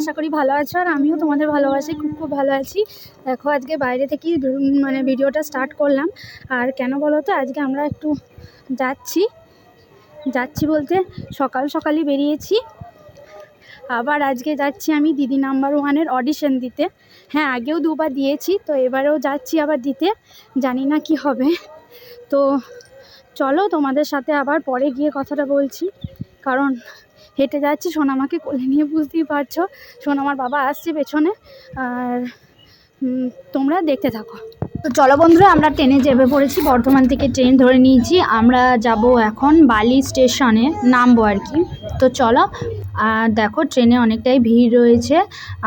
আশা করি ভালো আছো আর আমিও তোমাদের ভালোবাসি, খুব খুব ভালো আছি। দেখো, আজকে বাইরে থেকেই মানে ভিডিওটা স্টার্ট করলাম। আর কেন বলো তো, আজকে আমরা একটু যাচ্ছি। যাচ্ছি বলতে সকাল সকালই বেরিয়েছি। আবার আজকে যাচ্ছি আমি দিদি নাম্বার ওয়ানের অডিশন দিতে। হ্যাঁ আগেও দুবার দিয়েছি, তো এবারেও যাচ্ছি আবার দিতে। জানি না কি হবে। তো চলো তোমাদের সাথে আবার পরে গিয়ে কথাটা বলছি। কারণ হেঁটে যাচ্ছি সোনামাকে কোলে নিয়ে বুঝতেই পারছ। সোনামার বাবা আসছে পেছনে, আর তোমরা দেখতে থাকো। তো চলো বন্ধুরা, আমরা ট্রেনে চেপে পড়েছি, বর্ধমান থেকে ট্রেন ধরে নিয়েছি। আমরা যাব এখন বালি স্টেশনে, নামবো আর কি। তো চলো, আর দেখো ট্রেনে অনেকটাই ভিড় রয়েছে,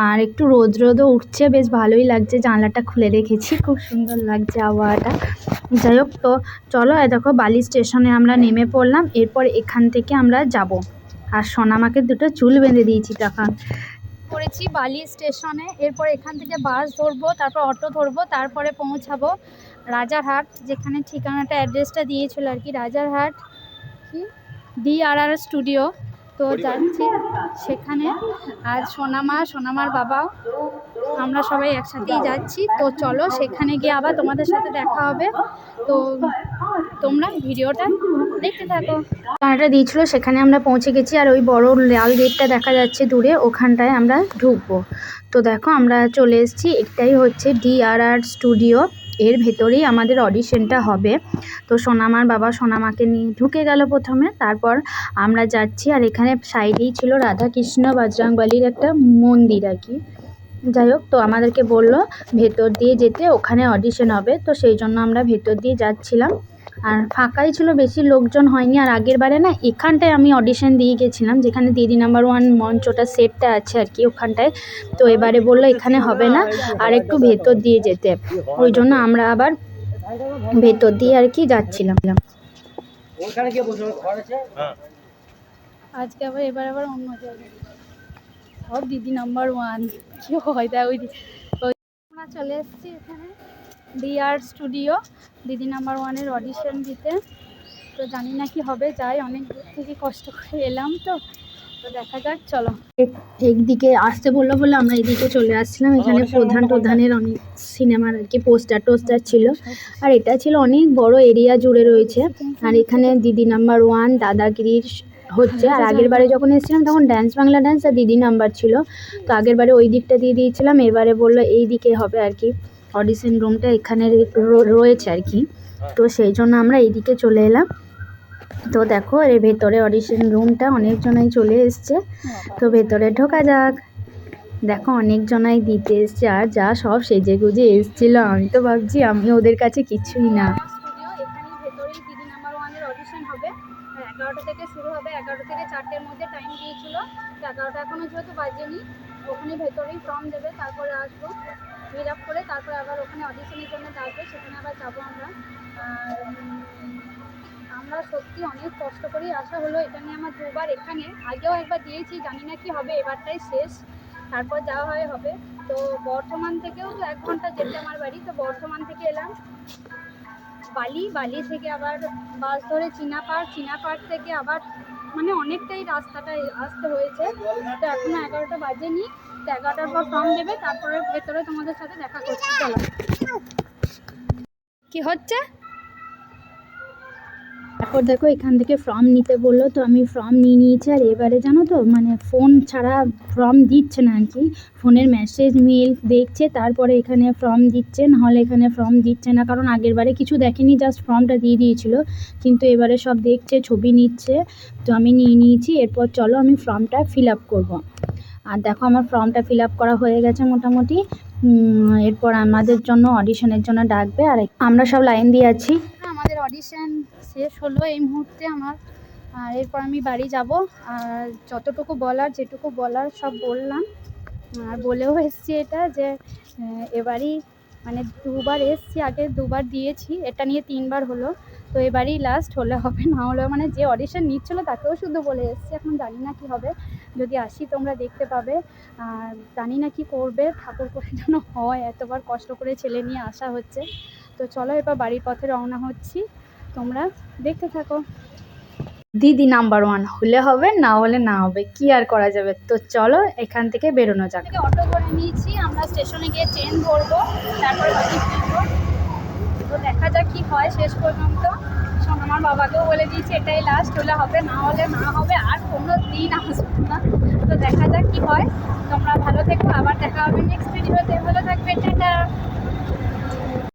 আর একটু রোদ রোদও উঠছে, বেশ ভালোই লাগছে। জানলাটা খুলে রেখেছি, খুব সুন্দর লাগছে আবহাওয়াটা। যাই হোক, তো চলো দেখো বালি স্টেশনে আমরা নেমে পড়লাম, এরপর এখান থেকে আমরা যাব। আর সোনামাকে দুটো চুল বেঁধে দিয়েছি তখন। করেছি বালি স্টেশনে, এরপর এখান থেকে বাস ধরবো, তারপর অটো ধরবো, তারপরে পৌঁছাবো রাজারহাট, যেখানে ঠিকানাটা অ্যাড্রেসটা দিয়েছিল আর কি, রাজারহাট, কি? ডিআরআর স্টুডিও তো যাচ্ছি সেখানে। আর সোনামা সোনামার বাবাও, আমরা সবাই একসাথেই যাচ্ছি। তো চলো, সেখানে গিয়ে আবার তোমাদের সাথে দেখা হবে। তো তোমরা ভিডিওটা দেখতে থাকো। কানাটা দিয়েছিল, সেখানে আমরা পৌঁছে গেছি, আর ওই বড় লাল গেটটা দেখা যাচ্ছে দূরে, ওখানটায় আমরা ঢুকবো। তো দেখো, আমরা চলে এসেছি এটাই হচ্ছে ডিআরআর স্টুডিও, এর ভেতরেই আমাদের অডিশনটা হবে। তো সোনামার বাবা সোনামাকে নিয়ে ঢুকে গেল প্রথমে, তারপর আমরা যাচ্ছি, আর এখানে সাইডেই ছিল রাধাকৃষ্ণ বজরংবলির একটা মন্দির আর কি। যাই হোক, তো আমাদেরকে বলল, ভেতর দিয়ে যেতে, ওখানে অডিশন হবে, তো সেই জন্য আমরা ভেতর দিয়ে যাচ্ছিলাম। আর ফাঁকাই ছিল বেশি লোকজন হয়নি। আর আগের বারে না এখানটায় আমি অডিশন দিয়ে গেছিলাম যেখানে দিদি নাম্বার ওয়ান মঞ্চটা সেটটা আছে আর কি ওখানটায়। তো এবারে বলল এখানে হবে না আর একটু ভেতর দিয়ে যেতে। ওই জন্য আমরা আবার ভেতর দিয়ে আর কি যাচ্ছিলাম। আছে? আজকে আবার এবার আবার অন্য জায়গায়। দিদি নাম্বার ওয়ান কি হয় ওই চলে এসেছি এখানে। D R studio Didi number ওয়ানের অডিশন দিতে। তো জানি না কি হবে যাই অনেক দূর থেকে কষ্ট করে এলাম তো। তো দেখা যাক চলো। একদিকে আসতে বলল বলে আমরা এদিকে চলে আসছিলাম। এখানে প্রধান প্রধানের অনেক সিনেমার আর কি পোস্টার টোস্টার ছিল। আর এটা ছিল অনেক বড় এরিয়া জুড়ে রয়েছে। আর এখানে দিদি নাম্বার ওয়ান দাদাগিরির হচ্ছে। আর আগের বারে যখন এসেছিলাম তখন ড্যান্স বাংলা ড্যান্স আর দিদি নাম্বার ছিল। তো আগের বারে ওই দিকটা দিয়ে দিয়েছিলাম। এবারে বলল এই দিকে হবে আর কি। অডিশন রুমটা এখানে রয়েছে আর কি। তো সেই জন্য আমরা এইদিকে চলে এলাম। তো দেখো, এর ভেতরে অডিশন রুমটা অনেকজনাই চলে এসছে। তো ভেতরে ঢোকা যাক। দেখো, অনেকজনাই দিতে এসছে। আর যা সব সেজে গুজে এসছিল। আমি তো ভাবছি, আমি ওদের কাছে কিছুই না। এগারোটা থেকে শুরু হবে এগারোটা থেকে চারটের মধ্যে টাইম দিয়েছিল এগারোটা এখনও যেহেতু বাজেনি ওখানে ভেতরেই ফর্ম দেবে, তারপরে আসব। ফিল আপ করে তারপরে আবার ওখানে অডিশনের জন্য ডাকবে সেখানে আবার যাব আমরা। আমরা সত্যি অনেক কষ্ট করেই আসা হলো এটা নিয়ে আমার দুবার এখানে। আগেও একবার দিয়েছি, জানি না কি হবে, এবারটাই শেষ। তারপর যাওয়া হয়, হবে। তো বর্ধমান থেকেও তো এক ঘণ্টা যেতে আমার বাড়ি, তো বর্ধমান থেকে এলাম। বালি বালি থেকে আবার বাস ধরে চীনা পার্ক। চীনা পার্ক থেকে আবার মানে অনেকটাই রাস্তাটা আসতে হয়েছে। তো এখনও এগারোটা বাজেনি। তো এগারোটার পর ফর্ম দেবে তারপরে ভেতরে তোমাদের সাথে দেখা করছি চলো। কি হচ্ছে? তারপর দেখো এখান থেকে ফর্ম নিতে বলল তো আমি ফর্ম নিয়ে নিয়েছি আর এবারে জানো তো মানে ফোন ছাড়া ফর্ম দিচ্ছে না আর কি। ফোনের মেসেজ মেল দেখছে তারপরে এখানে ফর্ম দিচ্ছে নাহলে এখানে ফর্ম দিচ্ছে না কারণ আগের বারে কিছু দেখেনি জাস্ট ফর্মটা দিয়ে দিয়েছিল। কিন্তু এবারে সব দেখছে ছবি নিচ্ছে তো আমি নিয়ে নিয়েছি এরপর চলো আমি ফর্মটা ফিল আপ করব। আর দেখো আমার ফর্মটা ফিল আপ করা হয়ে গেছে মোটামুটি। এরপর আমাদের জন্য অডিশনের জন্য ডাকবে। আর আমরা সব লাইন দিয়ে আছি। আমাদের অডিশন শেষ হলো এই মুহূর্তে আমার। আর এরপর আমি বাড়ি যাব। আর যতটুকু বলার, যেটুকু বলার সব বললাম। আর বলেও এসছি এটা যে এবারই মানে দুবার এসছি, আগে দুবার দিয়েছি। এটা নিয়ে তিনবার হলো। তো এবারেই লাস্ট হলে হবে, না হলে মানে যে অডিশন নিচ্ছিলো তাকেও শুধু বলে এসছি, এখন জানি না কি হবে। যদি আসি তোমরা দেখতে পাবে। আর জানি না কি করবে, ঠাকুর করে যেন হয়, এতবার কষ্ট করে ছেলে নিয়ে আসা হচ্ছে। তো চলো এবার বাড়ির পথে রওনা হচ্ছি। তোমরা দেখতে থাকো। দিদি নাম্বার ওয়ান হলে হবে, না হলে না হবে, কি আর করা যাবে? তো চলো এখান থেকে বেরোনো যাক। অটো করে নিয়েছি, আমরা স্টেশনে গিয়ে ট্রেন ধরবো, তারপরে বাকি ফিরবো। তো দেখা যাক কি হয় শেষ পর্যন্ত। শোন আমার বাবাকেও বলে দিয়েছি, এটাই লাস্ট হলে হবে, না হলে না হবে, আর কোনো দিন আসবে না। তো দেখা যাক কি হয়। তোমরা ভালো থেকো, আবার দেখা হবে নেক্সট ভিডিওতে ভালো থাকবে, টাটা!